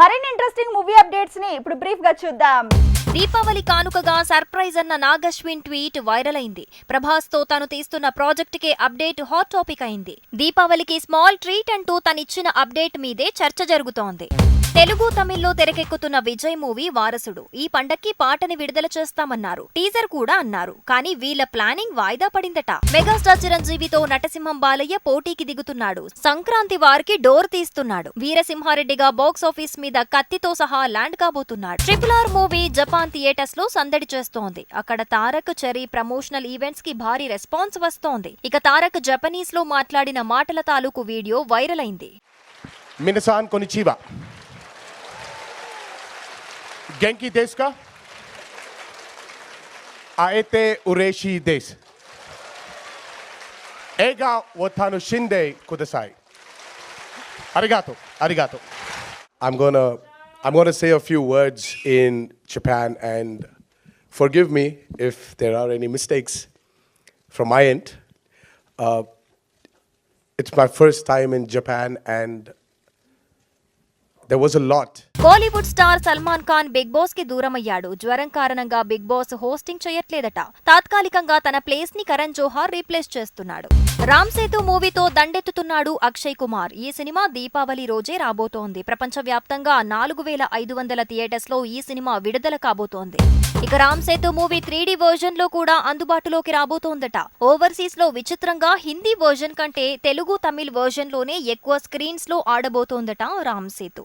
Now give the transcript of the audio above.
మరిన్ని interesting movie అప్డేట్స్ని ఇప్పుడు బ్రీఫ్గా చూద్దాం. దీపావళి కానుకగా సర్ప్రైజ్ అన్న నాగశ్విన్ ట్వీట్ వైరల్ అయింది. ప్రభాస్తో తాను తీస్తున్న ప్రాజెక్ట్ కే అప్డేట్ హాట్ టాపిక్ అయింది. దీపావళికి స్మాల్ ట్రీట్ అంటూ తనిచ్చిన అప్డేట్ మీదే చర్చ జరుగుతోంది. తెలుగు తమిళ్ళో తెరకెక్కుతున్న విజయ్ మూవీ వారసుడు. ఈ పండక్కి పాటని విడుదల చేస్తామన్నారు. టీజర్ కూడా అన్నారు. కానీ వీళ్ళ ప్లానింగ్ వాయిదా పడిందట. మెగాస్టార్ చిరంజీవితో నటసింహం బాలయ్య పోటీకి దిగుతున్నాడు. సంక్రాంతి వారికి డోర్ తీస్తున్నాడు. వీరసింహారెడ్డిగా బాక్స్ ఆఫీస్ మీద కత్తితో సహా land కాబోతున్నాడు. Triple R movie Japan Pakistan థియేటర్స్లో సందడి చేస్తోంది. అక్కడ తారక్ చెరీ ప్రమోషనల్ ఈవెంట్స్కి భారీ రెస్పాన్స్ వస్తోంది. ఇక తారక్ జపనీస్లో మాట్లాడిన మాటల తాలూకు వీడియో వైరల్ అయింది. మినసాన్ కొనిచీవా. గెంకి దేశ్ కా? ఆయతే ఉరేషి దేశ్. ఏగా ఒతాను షిందే కుదసాయి. అరిగాతో అరిగాతో. I'm gonna I'm going to say a few words in Japan, and forgive me if there are any mistakes from my end. Uh, it's my first time in Japan, and there was a lot. Kollywood star Salman Khan Bigg Boss కి దూరమయ్యాడు జ్వరం కారణంగా big boss hosting చేయట్లేదట తాత్కాలికంగా తన place ని Karan Johar replace చేస్తున్నాడు రామ్ సేతు మూవీతో దండెత్తుతున్నాడు అక్షయ్ కుమార్. ఈ సినిమా దీపావళి రోజే రాబోతోంది. ప్రపంచవ్యాప్తంగా నాలుగు వేల ఐదు వందల థియేటర్స్లో ఈ సినిమా విడుదల కాబోతోంది. ఇక రామ్ సేతు మూవీ త్రీ వర్జన్లో కూడా అందుబాటులోకి రాబోతోందట. ఓవర్సీస్లో విచిత్రంగా హిందీ వర్జన్ కంటే తెలుగు తమిళ్ వర్జన్లోనే ఎక్కువ స్క్రీన్స్లో ఆడబోతోందట రామ్ సేతు